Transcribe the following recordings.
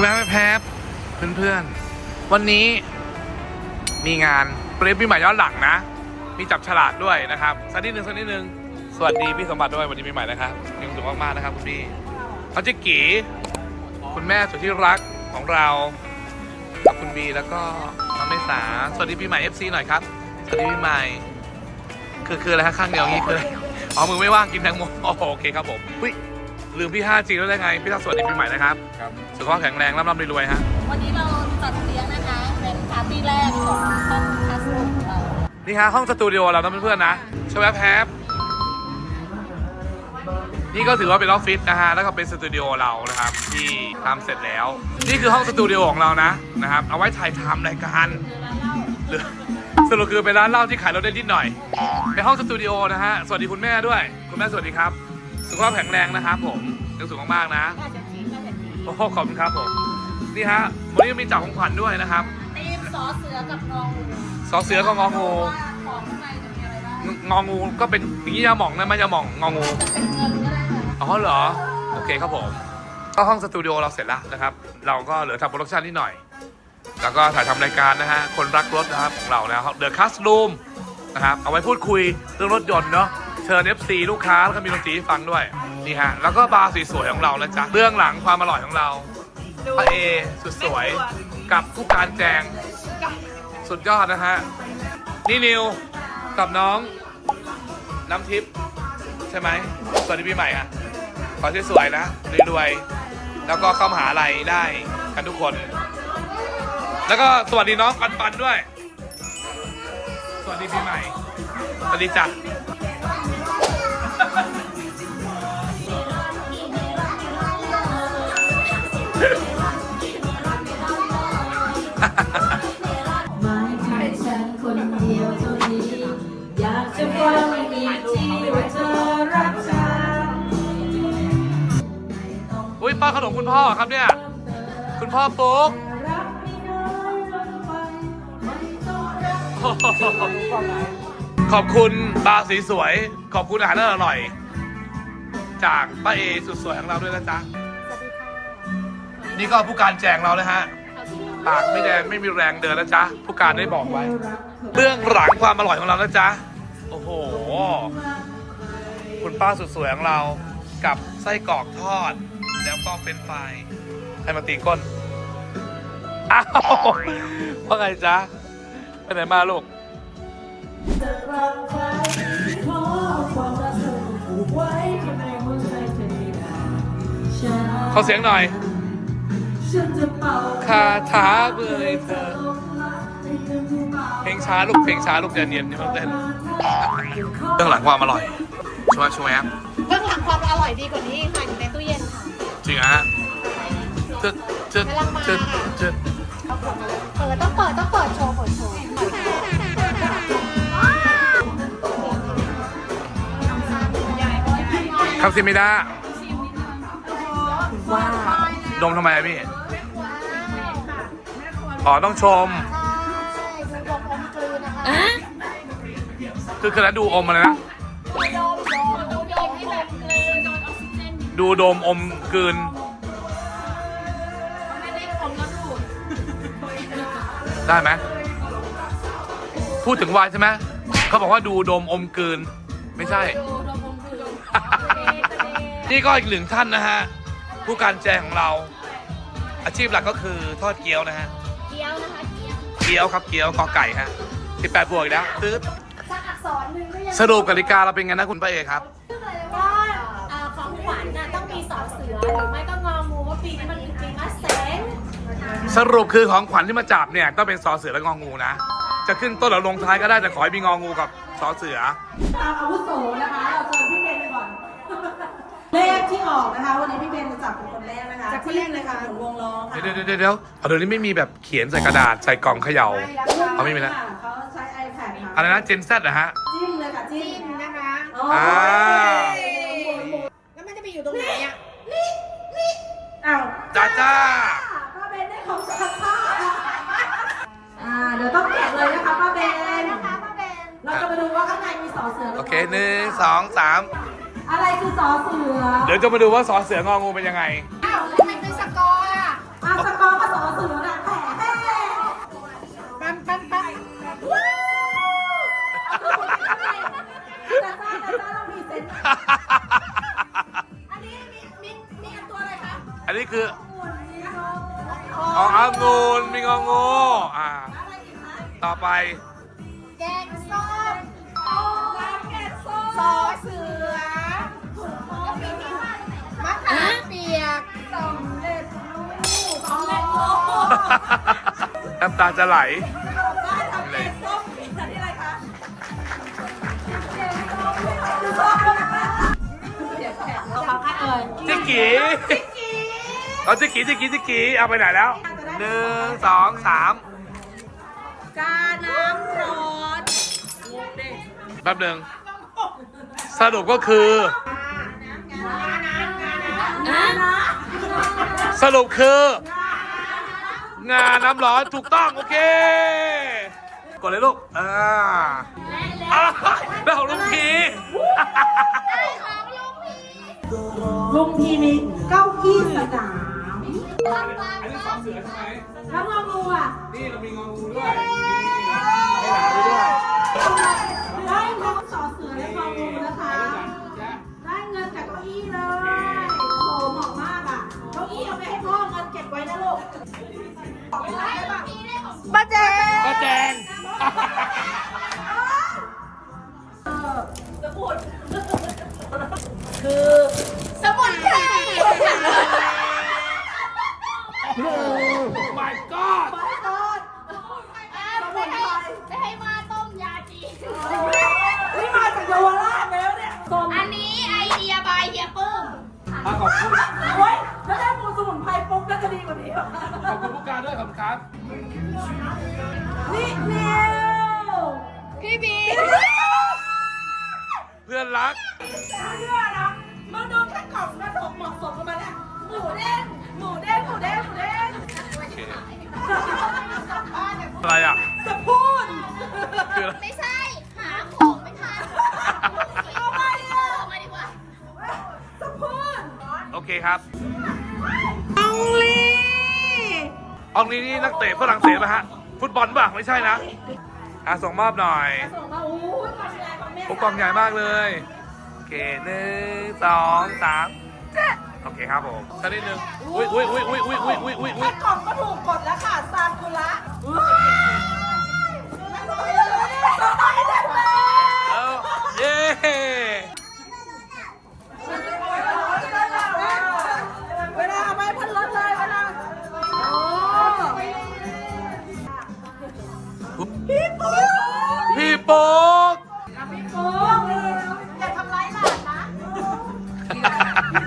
แวะไปแพบเพื่อนๆ วันนี้มีงานเปรมปีใหม่ย้อนหลังนะ มีจับฉลากด้วยนะครับสักนิดนึงสักนิดนึง สวัสดีพี่สมบัติด้วยวันนี้ปีใหม่นะครับมีความสุขมากๆนะครับคุณพี่เขาจะกีคุณแม่สุดที่รักของเรากับคุณบีแล้วก็น้องเมษาสวัสดีปีใหม่ FC หน่อยครับ สวัสดีปีใหม่ คือคืออะไรฮะข้างเดียวงี้คืออะไรอ๋อมือไม่ว่างกินแตงโมโอเคครับผมอุ้ย ลืมพี่ 5G แล้วได้ไง พี่ทักสวัสดีปีใหม่นะครับครับสุขภาพแข็งแรงร่ำร่ำรวยๆฮะวันนี้เราจัดเลี้ยงนะคะ เป็นปาร์ตี้แรกของห้องคลาสรูมของเรานี่ฮะห้องสตูดิโอเรานะเพื่อนๆนะชวแวบแฮปนี่ก็ถือว่าเป็นออฟฟิศนะฮะแล้วก็เป็นสตูดิโอเรานะครับที่ทำเสร็จแล้ว นี่คือห้องสตูดิโอของเรานะนะครับเอาไว้ถ่ายทำรายการหรือสรุปคือเป็นร้านเหล้าที่ขายรถได้นิดหน่อยเป็นห้องสตูดิโอนะฮะสวัสดีคุณแม่ด้วย คุณแม่สวัสดีครับ สุขภาพแข็งแรงนะครับผมยังสูงมากๆนะก็จะชี้ก็จะชี้โอ้โหขอบคุณครับผมนี่ฮะวันนี้มีจับของขวัญด้วยนะครับทีมซอเสือกับงองูซอเสือก็งองูว่าของข้างในจะมีอะไรบ้างงองูก็เป็นอย่างนี้ยาหม่องนะไม่ยาหม่องงองู จะเป็นเงินก็ได้ค่ะอ๋อเหรอ โอเคครับผมก็ห้องสตูดิโอเราเสร็จแล้วนะครับ เราก็เหลือทำโปรดักชันนิดหน่อย แล้วก็ถ่ายทำรายการนะฮะ คนรักรถนะครับของเรานะครับ The Classroom นะครับ เอาไว้พูดคุยเรื่องรถยนต์เนาะ เชิญ FC ลูกค้าแล้วก็มีดนตรีให้ฟังด้วยนี่ฮะแล้วก็บาร์สวยๆของเรานะจ๊ะเบื้องหลังความอร่อยของเราป้าเอสุดสวยกับผู้การแจงสุดยอดนะฮะนี่นิวกับน้องน้ำทิพย์ใช่ไหมสวัสดีปีใหม่อะขอสวยๆนะรวยๆแล้วก็เข้ามหาลัยได้กันทุกคน แล้วก็สวัสดีน้องปันปันด้วย สวัสดีปีใหม่สวัสดีจ้ะ ไม่ใช่ฉันคนเดียวเท่านี้อยากจะฟังอีกทีว่าเธอรักฉันอุ้ยป้าขนมคุณพ่อครับเนี่ย คุณพ่อปุ๊กรักไม่น้อยล งไปไม่ต้องรักขอบคุณบาร์สีสวย ขอบคุณอาหารอร่อย จากป้าเอสุดสวยของเราด้วยนะจ๊ะ นี่ก็ผู้การแจงเราเลยฮะ ปากไม่แดงไม่มีแรงเดินแล้วจ๊ะ ผู้การได้บอกไว้เบื้องหลังความอร่อยของเรานะจ๊ะ โอ้โห คุณป้าสุดสวยของเรากับไส้กรอกทอด แล้วก็เป็นไฟรายให้มาตีก้น อ้าวว่าไงจ๊ะ ไปไหนมาลูก จะรักใครขอความรักเธอผูกไว้ข้างในหัวใจเธอให้นานฉันขอเสียงหน่อย ฉันจะเป่าคาถาเบื่อให้เธอ เพลงช้าลูกเพลงช้าลูกเดี๋ยวเนียนนี่มันเต้นเบื้องหลังความอร่อยช่วยช่วยแอปเบื้องหลังความอร่อยดีกว่านี้ค่ะอยู่ในตู้เย็นค่ะจริงเหรอฮะจึ๊ดจึ๊ดจึ๊ดจึ๊ดเปิดต้องเปิดต้องเปิดโชว์เปิด คำสิมิดาว้าดมทำไมอะพี่ อ๋อ ต้องชมใช่ดูดมอมกลืนนะคะคือคือแล้วดูอมอะไรนะ ดูดมดมดูดมที่แบบกลืนโดนออกซิเจนดูโดมอมกลืนไม่ได้อมแล้วดูดได้ไหม พูดถึงวายใช่ไหม เขาบอกว่าดูโดมอมกลืน ไม่ใช่ ดูดมอมกลื นนี่ก็อีกหนึ่งท่านนะฮะ ผู้การแจงของเรา อาชีพหลักก็คือทอดเกี๊ยวนะฮะ เกี๊ยวนะคะเกี๊ยวเกี๊ยวครับเกี๊ยวกอไก่ฮะ18บวกอีกแล้วตึ๊ดสักอักษรหนึ่งก็ยังสรุปกติกาเราเป็นไงนะคุณป้าเอกครับ ก็เอ่อของขวัญน่ะต้องมีสอเสือหรือไม่ก็งองูว่าปีนี้มันเป็นปีมะเสงสรุปคือของขวัญที่มาจับเนี่ยต้องเป็นสอเสือและงองูนะ จะขึ้นต้นหรือลงท้ายก็ได้แต่ขอให้มีงองูกับสอเสือ ตามอาวุโสนะคะ เราเชิญพี่เบนก่อน เลขที่ออกนะคะ วันนี้พี่เบนจะจับเป็นคนแรกนะคะจับคนแรกเลยค่ะหมุนวงล้อค่ะเดี๋ยวเดี๋ยวเดี๋ยวเดี๋ยวเอาเดี๋ยวนี้ไม่มีแบบเขียนใส่กระดาษใส่กล่องเขย่า เอาไม่มีแล้ว เขาใช้ iPad ค่ะอะไรนะเจนแซดนะฮะ จิ้มเลยค่ะจิ้จิ้มมนะคะโอ้อ่า แล้วมันจะไปอยู่ตรงไหนอะอ้าวจ้าจ้าป้าเบนได้ของชัดค่ะอ่าเดี๋ยวต้องแกะเลยนะคะป้าเบน นะคะป้าเบนเราจะมาดูว่าข้างในมีสอเสือหรืโอปล่าเคหนึ่งสองสาม อะไรคือสอเสือเดี๋ยวจะมาดูว่าสอเสืององูเป็นยังไง อ้าวทำไมเป็นสกอร์อะอาสกอร์กับสอเสือน่ะแผลแห้งปังปังปังว้าวเต่ป็นแต่จ้าแต่จ้ตองพรีเซนอันนี้มีมีมีอันตัวอะไรคะอันนี้คือหุ่มีนมอ๋องูมีงองูอ่าต่อไป แกงส้มต้มแกงส้มสอเสือ น้ำตาจะไหลเลยเขาใครเอ่ยจิกกี้เอาจิกกี้จิกกี้จิกกี้เอาไปไหนแล้วหนึ่งสองสามกาน้ำร้อนแป๊บหนึ่งสรุปก็คือ สรุปคือ งาน้ำร้อนถูกต้องโอเคกดเลยลูกอ่าอ่าได้ของลุงพีลุงพีมีเก้าอี้สนามอันนี้สองเสือใช่ไหมแล้วงองูอะนี่เรามีงองูด้วยให้หลานไปด้วยได้ทั้งสอเสือและงองูนะคะ ได้เงินจากเก้าอี้เลยโอ้โหเหมาะมากอะ เก้าอี้เอาไปให้พ่อเงินเก็บไว้นะลูก ป้าเจ๊ก็แจงสมุนไพร my god ไม่ให้ไม่ให้มาต้มยาจีนนี่มาจากเยาวราชแล้วเนี่ยส้มอันนี้ไอเดียบายเฮียปื้มอะขอบคุณโอ้ยถ้าได้ปู สมุนไพรปุ๊บน่าจะดีกว่านี้ ขอบคุณผู้การด้วยขอบคุณครับ นี่เนียวพี่บีเพื่อนรักเชื่อนะมันดูแค่กล่องกระสอบเหมาะสมกันมาเนี่ยหมูเด้งหมูเด้งหมูเด้งหมูเด้งโอเค อะไรอะ สะพูนคืออะไรไม่ใช่ หาของไม่ทันเอาไปอะเอามาดีกว่า สะพูน โอเคครับอัง ลีอองนี้นี่นักเตะฝรั่งเศสป่ะฮะ ฟุตบอลป่ะไม่ใช่นะอะส่งมอบหน่อยส่งมาอู้ยกล่องใหญ่ของแม่โอ้กล่องใหญ่มากเลยโอเคหนึ่งสองสามเจ๊ะโอเคครับผมสักนิดนึงอุ้ยอุ้ยอุ้ยอุ้ยอุ้ยอุ้ยอุ้ยอุ้ยอุ้แค่ยกล่องก็ถูกกดแล้วค่ะซากุระสบายจังเลยเออเย้ พี่ปุ๊กพี่โป๊กพี่ปุ๊กอย่าทำร้ายหลานนะ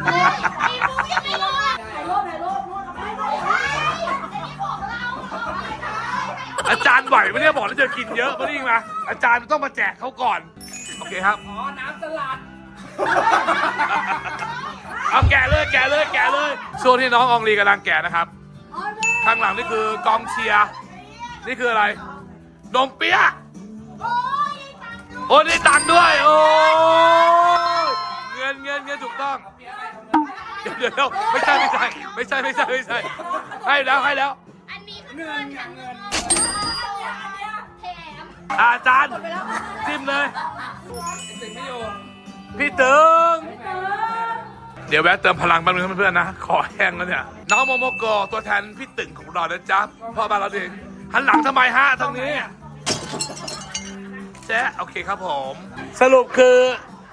เฮ้ยพี่บุ๊กยังไม่รู้อะถ่ายรูปถ่ายรูปนู่นเอาไปถ่ายรูปอันนี้ของเราของไม่ได้อาจารย์ไหวไหมเนี่ยบอกแล้วจะกินเยอะมาดิมาอาจารย์ต้องมาแจกเขาก่อน โอเคครับ อ๋อ น้ำสลัด เอาแกะเลยแกะเลยแกะเลยช่วงที่น้องอองลีกำลังแกะนะครับ ข้างหลังนี่คือกองเชียร์ นี่คืออะไร นมเปี๊ยะโอ้นี่ตังค์ด้วย โอ้ยเงินเงินเงินถูกต้อง เดี๋ยวเดี๋ยวไม่ใช่ไม่ใช่ไม่ใช่ไม่ใช่ไม่ใช่ให้แล้วให้แล้ว อันนี้คือเงินค่ะเงินแถมอาจารย์จิ้มเลยพี่ตึง เดี๋ยวแวะเติมพลังแป๊บนึงนะเพื่อนๆนะ ขอแห้งแล้วเนี่ย น้องโมโมโกะตัวแทนพี่ตึงของเรานะจ๊ะพ่อบ้านเราเองหันหลังทำไมฮะทางนี้ แจ๊ะโอเคครับผม สรุปคือ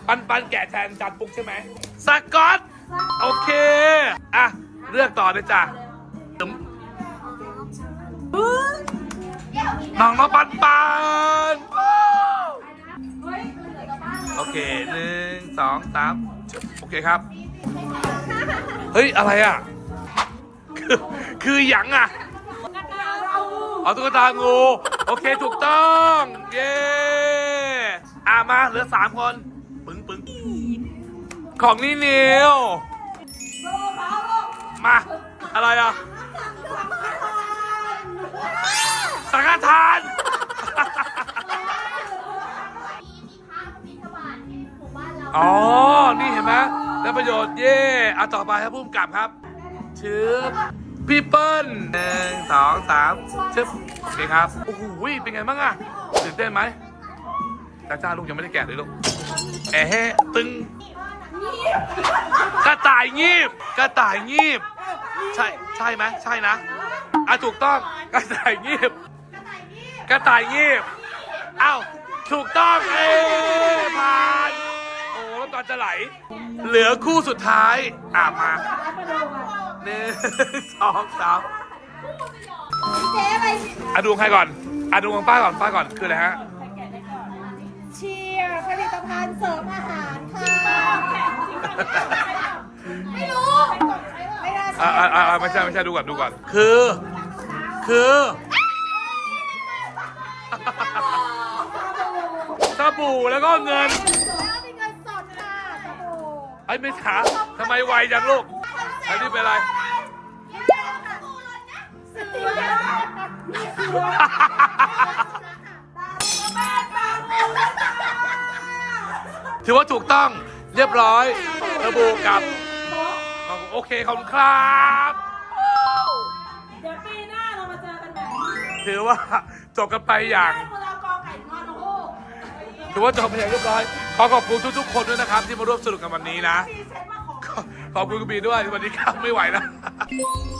ปันปันแกะแทนจันปุ๊กใช่ไหมสกอต โอเค อะ เลือกต่อเลยจ้ะตึมน้องน้องปันปันโอเคหนึ่งสองสามโอเคครับ เฮ้ย อะไรอะ คือคือหยังอะ เอาตุ๊กตางู โอเคถูกต้อง เย้อะมาเหลือสามคน ปึ้งปึ้งของนี่นิวมา อะไรอะ สังฆทานมีมีพระมีธบาตในหมู่บ้านเราอ๋อ นี่เห็นไหมได้ประโยชน์ เย่เอาต่อไปครับพุ่มกลับครับชื่อ พี่เปิ้ลหนึ่งสองสามชึบโอเคครับ โอ้โหเป็นไงบ้างอะตื่นเต้นไหมจ้าจ้าลูกยังไม่ได้แกะเลยลูกแอะเฮตึงกระต่ายงีบกระต่ายงีบ ใช่ใช่ไหมใช่นะอะถูกต้องกระต่ายงีบกระต่ายงีบอ้าวถูกต้องเอ้ผ่านโอ้น้ำตาจะไหล เหลือคู่สุดท้ายอะมาร้านมา หนึ่งสองสามเจ๊อะไรอะดูของใครก่อนอะดูของป้าก่อนป้าก่อนคืออะไรฮะ เชียร์ผลิตภัณฑ์เสริมอาหารค่ะ ไม่รู้ ไม่ได้อ่าอ่าอ่าไม่ใช่ไม่ใช่ดูก่อนดูก่อน คือ คือสบู่แล้วก็เงิน แล้วมีเงินสดค่ะสบู่ ไอ้ไม่ถามทำไมไวจังลูก อันนี้เป็นไรเสือมีเสือแม่ตาบูแล้วจ้าถือว่าถูกต้องเรียบร้อยสบู่กับโอเคขอบคุณครับ เดี๋ยวปีหน้าเรามาเจอกันใหม่ถือว่าจบกันไปอย่างพวกเรากอไก่นอนโอ้โหถือว่าจบไปอย่างเรียบร้อย ขอขอบคุณทุกๆคนด้วยนะครับ ที่มาร่วมสนุกกันวันนี้นะพี่เซ็นมา ขอบคุณคุณบีด้วยวันนี้ครับไม่ไหวนะเ